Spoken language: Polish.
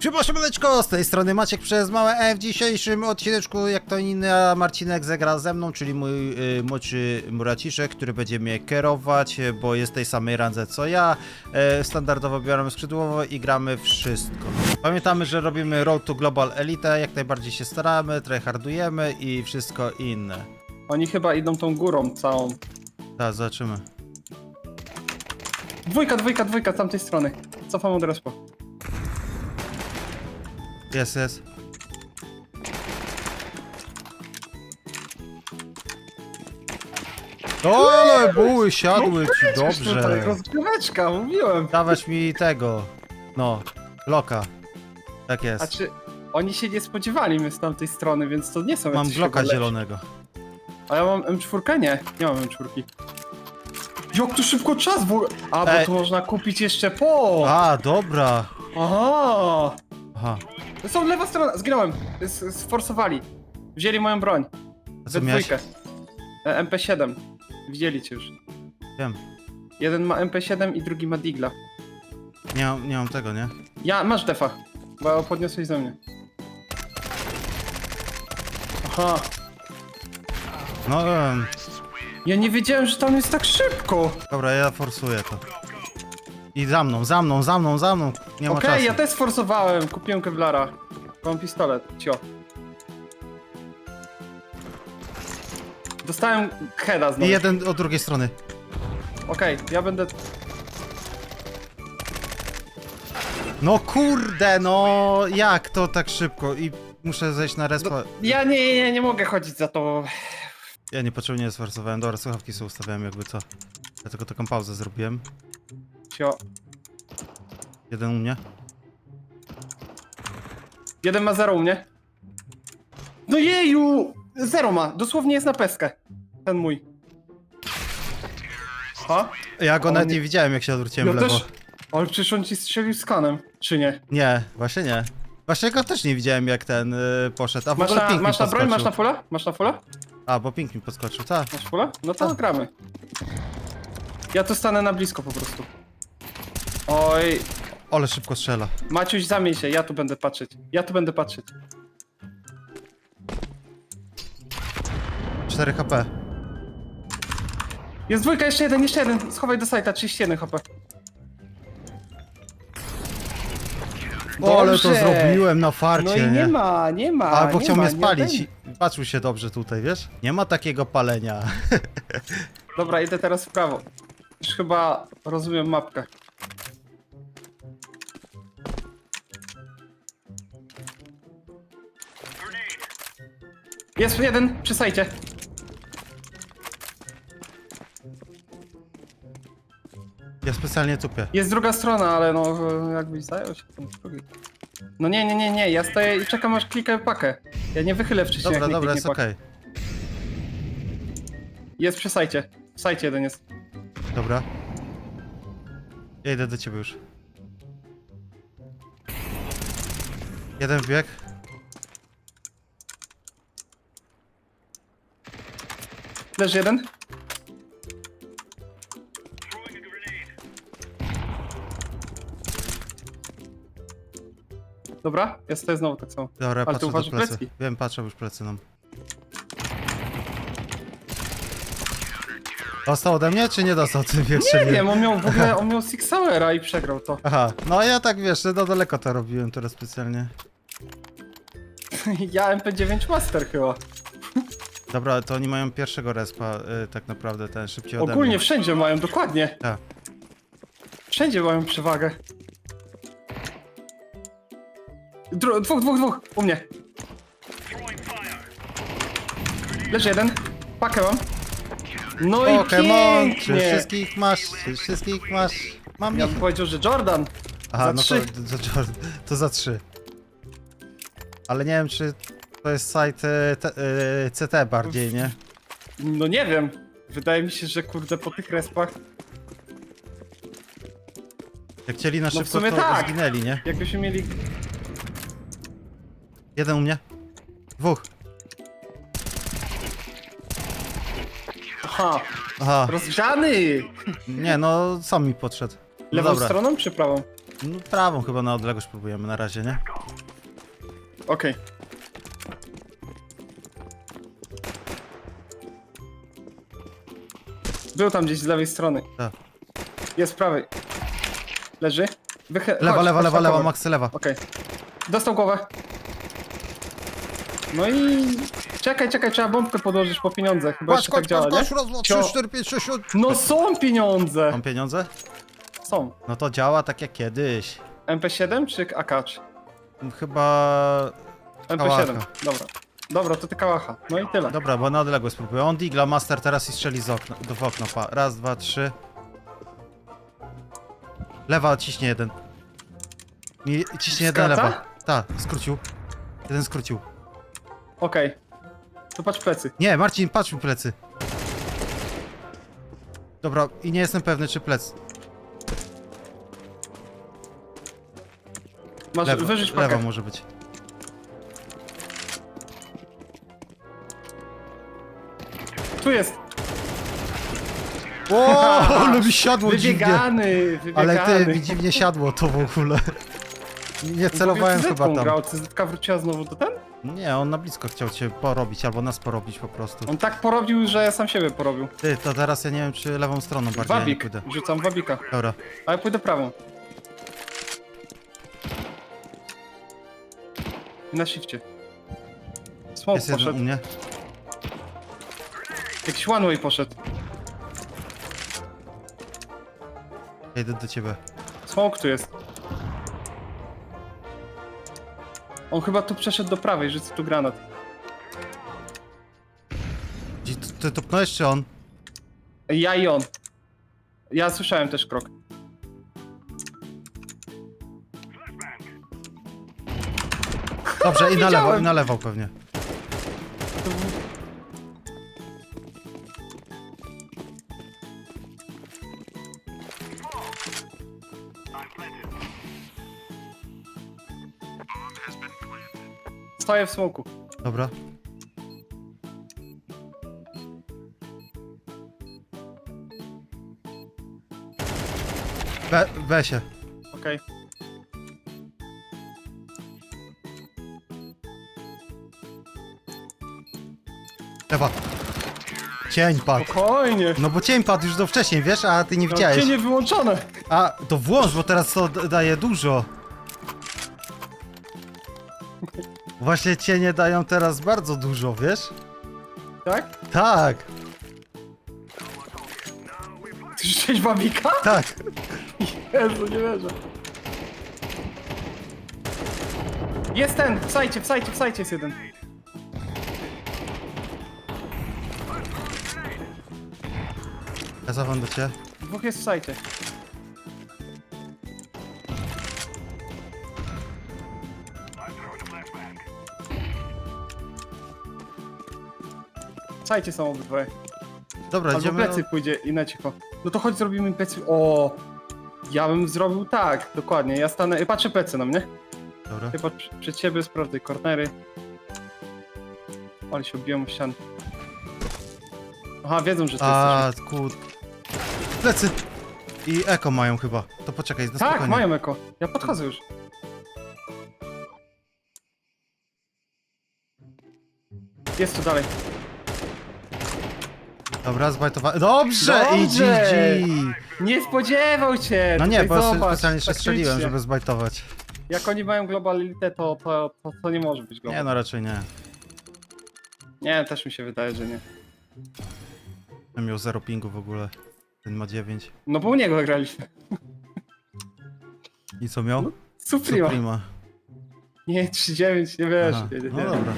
Siema, siemaneczko, z tej strony Maciek przez małe E. W dzisiejszym odcineczku, jak to inny, a Marcinek zagra ze mną, czyli mój y, młodszy Muraciszek, który będzie mnie kierować, y, bo jest tej samej randze co ja. E, standardowo bierzemy skrzydłowo i gramy wszystko. Pamiętamy, że robimy Road to Global Elite, jak najbardziej się staramy, tryhardujemy i wszystko inne. Oni chyba idą tą górą całą. Tak, zobaczymy. Dwójka, dwójka, dwójka z tamtej strony. Cofam od respo. Jest, jest. O, ale buły siadły ci dobrze. Rozgryweczka, mówiłem. Dawać mi tego. No, loka. Tak A jest. czy oni się nie spodziewali mnie z tamtej strony, więc to nie są Mam jacyś bloka chyba lepsi. zielonego. A ja mam M4? Nie, nie mam M4. Jak tu szybko czas, bo... A, bo Ej. tu można kupić jeszcze po... A, dobra. Aha! Aha. To są lewa strona, zginąłem. S- Sforsowali. Wzięli moją broń. A co We miałeś? dwójkę. E, MP7. Widzieli cię już. Wiem. Jeden ma MP7 i drugi ma Digla. Nie mam, nie mam tego, nie? Ja, masz defa, bo podniosłeś ze mnie. Aha, No, em, ja nie wiedziałem, że tam jest tak szybko. dobra, ja forsuję to. I za mną, za mną, za mną, za mną. Nie ma Okej, czasu. ja też sforsowałem, kupiłem Kevlara. Mam pistolet, cio. Dostałem heada I znowu. jeden od drugiej strony. Okej, ja będę... No kurde, no jak to tak szybko? I muszę zejść na respa. Ja nie, nie, nie mogę chodzić za to. Ja niepotrzebnie sforsowałem. Dobra, słuchawki sobie ustawiałem jakby co. Tylko taką pauzę zrobiłem. Cio. Jeden u mnie. Jeden ma zero u mnie. No jeju! Zero ma, dosłownie jest na peskę. Ten mój. Ha? Ja go On nawet nie- nie widziałem jak się odwróciłem Ja w lewo. też. Ale przecież on ci strzelił skanem, czy nie? Nie, właśnie nie. Właśnie go też nie widziałem jak ten y, poszedł. A w Masz ogóle na, ping mi masz na broń, podskoczył. masz na fulę? Masz na fulę? A, bo ping mi podskoczył, tak. Masz fulę? No to Tak. gramy. Ja tu stanę na blisko po prostu. Oj, Ale szybko strzela. Maciuś zamień się, ja tu będę patrzeć. Ja tu będę patrzeć. 4 HP. Jest dwójka, jeszcze jeden, jeszcze jeden. Schowaj do sajta, 31 HP. O, ale to Dobrze. zrobiłem na farcie, No i nie, nie? ma, nie ma. Albo nie chciał ma, mnie nie spalić. ten. Patrzył się dobrze tutaj, wiesz? Nie ma takiego palenia. Dobra, idę teraz w prawo. Już chyba rozumiem mapkę. Jest jeden przy sajcie. Ja specjalnie tupię. Jest druga strona, ale no jakbyś zajął się tym drugi. No nie, nie, nie, nie, ja stoję i czekam aż klikę pakę. Ja nie wychylę wcześniej Dobra, jak dobra, jest okej. Jest przy sajcie. W sajcie jeden jest. Dobra. Ja idę do ciebie już. Jeden wbieg. Leży jeden. Dobra, ja stoję znowu tak samo. Dobra, Ale ty patrzę do uważasz plecy. plecki? Wiem, patrzę już plecy nam. Dostał ode mnie, czy nie dostał? Ty wiesz, czy Nie wiem, on miał w ogóle, on miał Six Hour'a i przegrał to. Aha, no ja tak wiesz, no daleko to robiłem teraz specjalnie. Ja MP9 Master chyba. Dobra, to oni mają pierwszego respa, y, tak naprawdę, ten szybciej ode Ogólnie mnie. wszędzie mają, dokładnie. Tak. Wszędzie mają przewagę. Dru dwóch, dwóch, dwóch, u mnie. Leży jeden. Pakę mam. No i Pokémon, czy pięknie. wszystkich masz, czy wszystkich masz? Mam Ja ich. bym powiedział, że Jordan. Aha, za no trzy. to, to, to, to za trzy. Ale nie wiem, czy to jest site y, te, y, CT bardziej, nie? No nie wiem. Wydaje mi się, że kurde po tych respach Jak chcieli na No w szybko, sumie to tak. zginęli, nie? jakbyśmy mieli... Jeden u mnie. Dwóch. Aha, Aha, rozgrzany! nie no, sam mi podszedł. No Lewą dobra. stroną czy prawą? No prawą chyba na odległość próbujemy na razie, nie? Okej. Był tam gdzieś z lewej strony. Tak. Jest z prawej. Leży. Wychy... Lewa, chodź, lewa, chodź lewa, na lewa, cover. Max, lewa. Okej. Dostał głowę. No i... Czekaj, czekaj, trzeba bombkę podłożyć po pieniądze. Chyba Kładź, jeszcze tak działa, nie? kładź, raz, dwa, Cio- trzy, cztery, pięć, sześć, siedem. No są pieniądze! Mam pieniądze? Są. No to działa tak jak kiedyś. MP7 czy AK3? Chyba... MP7. Kałacha. Dobra. Dobra, to ty kałacha. No i tyle. Dobra, bo na odległość spróbuję. On digla master teraz i strzeli z okna, do w okno. Pa. Raz, dwa, trzy. Lewa, ciśnie jeden. I ciśnie jeden Skraca? lewa. Tak, skrócił. Jeden skrócił. Okej. To patrz plecy. Nie, Marcin, patrz mi plecy. Dobra, i nie jestem pewny, czy plec. Masz Lewa, wyrzuć lewa może być. Tu jest. O, mi siadło dziwnie. Wybiegany, wybiegany. Ale ty, mi dziwnie siadło to w ogóle. Nie celowałem chyba tam. grał. CZK wróciła znowu do ten? Nie, on na blisko chciał cię porobić, albo nas porobić po prostu. On tak porobił, że sam siebie porobił. Ty, to teraz ja nie wiem, czy lewą stroną bardziej ja nie Wabik. pójdę. Rzucam wabika. Dobra. Ale pójdę prawą. Na shifcie. Smoke Jest jeden u poszedł. mnie. Jakiś one way poszedł. Ja idę do ciebie. Smoke tu jest. On chyba tu przeszedł do prawej, rzucę tu granat. Gdzie- Ty, ty topnąłeś, czy on? Ja i on. Ja słyszałem też krok. Dobrze, i na lewo, i na lewo pewnie. Stoję w smoku. Dobra. We, we się. Okej. Lewa. Cień padł. Spokojnie. No bo cień padł już do wcześniej, wiesz, a ty nie No, widziałeś. cienie wyłączone. A, to włącz, bo teraz to d- daje dużo. Właśnie cienie dają teraz bardzo dużo, wiesz? Tak? Tak, Ty rzuciłeś babika? tak. Jezu, nie wierzę. Jest ten! W sajcie, w sajcie, w sajcie jest jeden. Ja zawam do ciebie. Dwóch jest w sajcie. W sajcie są obydwoje. Dobra, Albo idziemy. plecy pójdzie i na cicho. No to chodź zrobimy plecy. O! Ja bym zrobił tak, dokładnie. Ja stanę, patrzę plecy na mnie. Dobra. Ty patrz przed siebie, sprawdzaj kornery. Ale się obiją w ścianę. Aha, wiedzą, że to A, jesteśmy. Plecy! I eko mają chyba. To poczekaj, na Tak, spokojnie. mają eko. Ja podchodzę już. Jest tu dalej. Dobra, zbajtowa... Dobrze! I Dobrze! GG! Nie spodziewał się! No nie, Tutaj bo ja sobie zobacz, specjalnie jeszcze strzeliłem, żeby zbajtować. Jak oni mają globalitę, to, to, to, to nie może być global. Nie no, raczej nie. Nie, też mi się wydaje, że nie. Ja miał 0 pingu w ogóle. Ten ma 9. No bo u niego graliśmy. I co miał? Suprema. Suprema. Nie, 3-9, nie wiesz. Aha. Nie, nie, No nie. dobra.